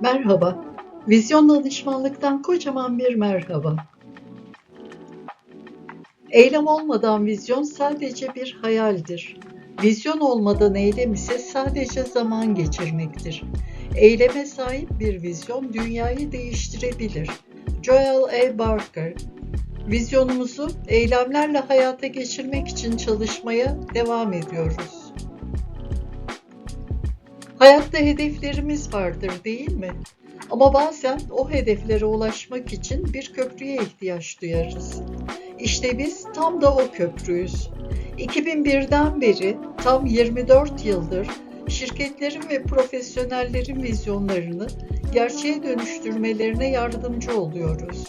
Merhaba, vizyon danışmanlıktan kocaman bir merhaba. Eylem olmadan vizyon sadece bir hayaldir. Vizyon olmadan eylem ise sadece zaman geçirmektir. Eyleme sahip bir vizyon dünyayı değiştirebilir. Joel A. Barker Vizyonumuzu eylemlerle hayata geçirmek için çalışmaya devam ediyoruz. Hayatta hedeflerimiz vardır değil mi? Ama bazen o hedeflere ulaşmak için bir köprüye ihtiyaç duyarız. İşte biz tam da o köprüyüz. 2001'den beri tam 24 yıldır şirketlerin ve profesyonellerin vizyonlarını gerçeğe dönüştürmelerine yardımcı oluyoruz.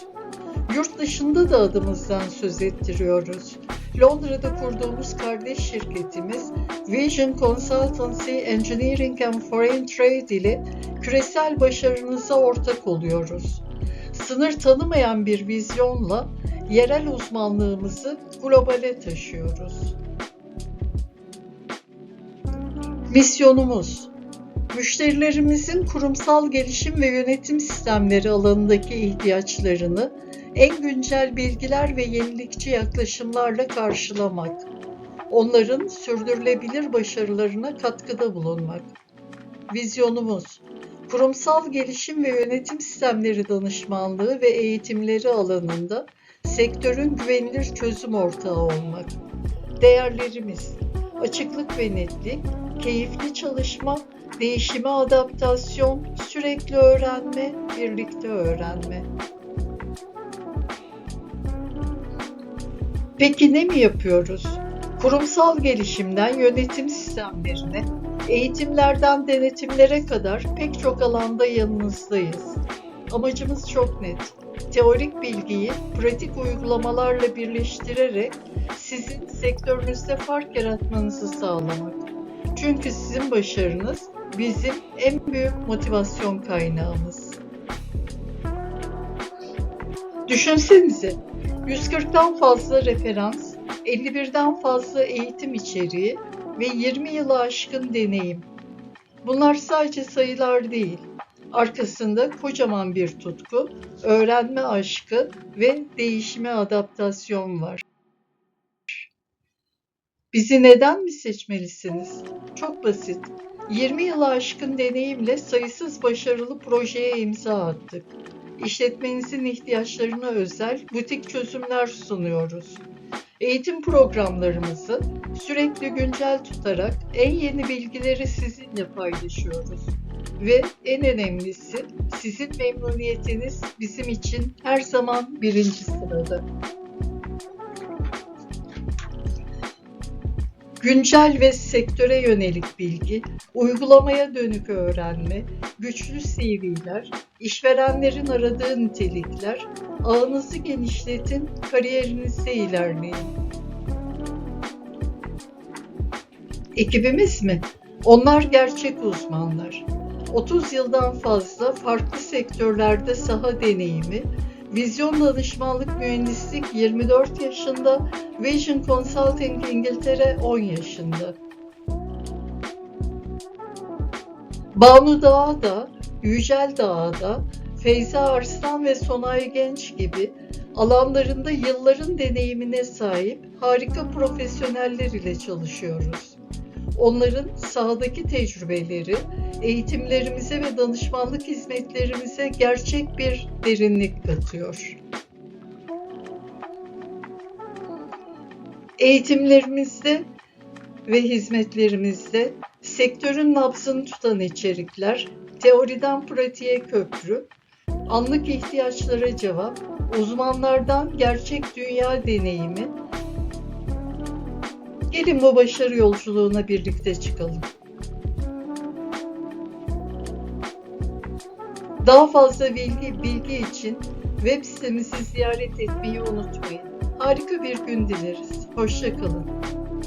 Yurt dışında da adımızdan söz ettiriyoruz. Londra'da kurduğumuz kardeş şirketimiz Vision Consultancy Engineering and Foreign Trade ile küresel başarınıza ortak oluyoruz. Sınır tanımayan bir vizyonla yerel uzmanlığımızı globale taşıyoruz. Misyonumuz Müşterilerimizin kurumsal gelişim ve yönetim sistemleri alanındaki ihtiyaçlarını en güncel bilgiler ve yenilikçi yaklaşımlarla karşılamak. Onların sürdürülebilir başarılarına katkıda bulunmak. Vizyonumuz kurumsal gelişim ve yönetim sistemleri danışmanlığı ve eğitimleri alanında sektörün güvenilir çözüm ortağı olmak. Değerlerimiz açıklık ve netlik, keyifli çalışma, değişime adaptasyon, sürekli öğrenme, birlikte öğrenme. Peki ne mi yapıyoruz? Kurumsal gelişimden yönetim sistemlerine, eğitimlerden denetimlere kadar pek çok alanda yanınızdayız. Amacımız çok net. Teorik bilgiyi pratik uygulamalarla birleştirerek sizin sektörünüzde fark yaratmanızı sağlamak. Çünkü sizin başarınız bizim en büyük motivasyon kaynağımız. Düşünsenize, 140'tan fazla referans, 51'den fazla eğitim içeriği ve 20 yılı aşkın deneyim. Bunlar sadece sayılar değil. Arkasında kocaman bir tutku, öğrenme aşkı ve değişime adaptasyon var. Bizi neden mi seçmelisiniz? Çok basit. 20 yılı aşkın deneyimle sayısız başarılı projeye imza attık. İşletmenizin ihtiyaçlarına özel butik çözümler sunuyoruz. Eğitim programlarımızı sürekli güncel tutarak en yeni bilgileri sizinle paylaşıyoruz. Ve en önemlisi sizin memnuniyetiniz bizim için her zaman birinci sırada. Güncel ve sektöre yönelik bilgi, uygulamaya dönük öğrenme, güçlü CV'ler, işverenlerin aradığı nitelikler, ağınızı genişletin, kariyerinizde ilerleyin. Ekibimiz mi? Onlar gerçek uzmanlar. 30 yıldan fazla farklı sektörlerde saha deneyimi, Vizyon Danışmanlık Mühendislik 24 yaşında, Vision Consulting İngiltere 10 yaşında. Banu Dağda, Yücel Dağda, Feyza Arslan ve Sonay Genç gibi alanlarında yılların deneyimine sahip harika profesyoneller ile çalışıyoruz. Onların sahadaki tecrübeleri, eğitimlerimize ve danışmanlık hizmetlerimize gerçek bir derinlik katıyor. Eğitimlerimizde ve hizmetlerimizde sektörün nabzını tutan içerikler, teoriden pratiğe köprü, anlık ihtiyaçlara cevap, uzmanlardan gerçek dünya deneyimi, Gelin bu başarı yolculuğuna birlikte çıkalım. Daha fazla bilgi, bilgi için web sitemizi ziyaret etmeyi unutmayın. Harika bir gün dileriz. Hoşçakalın.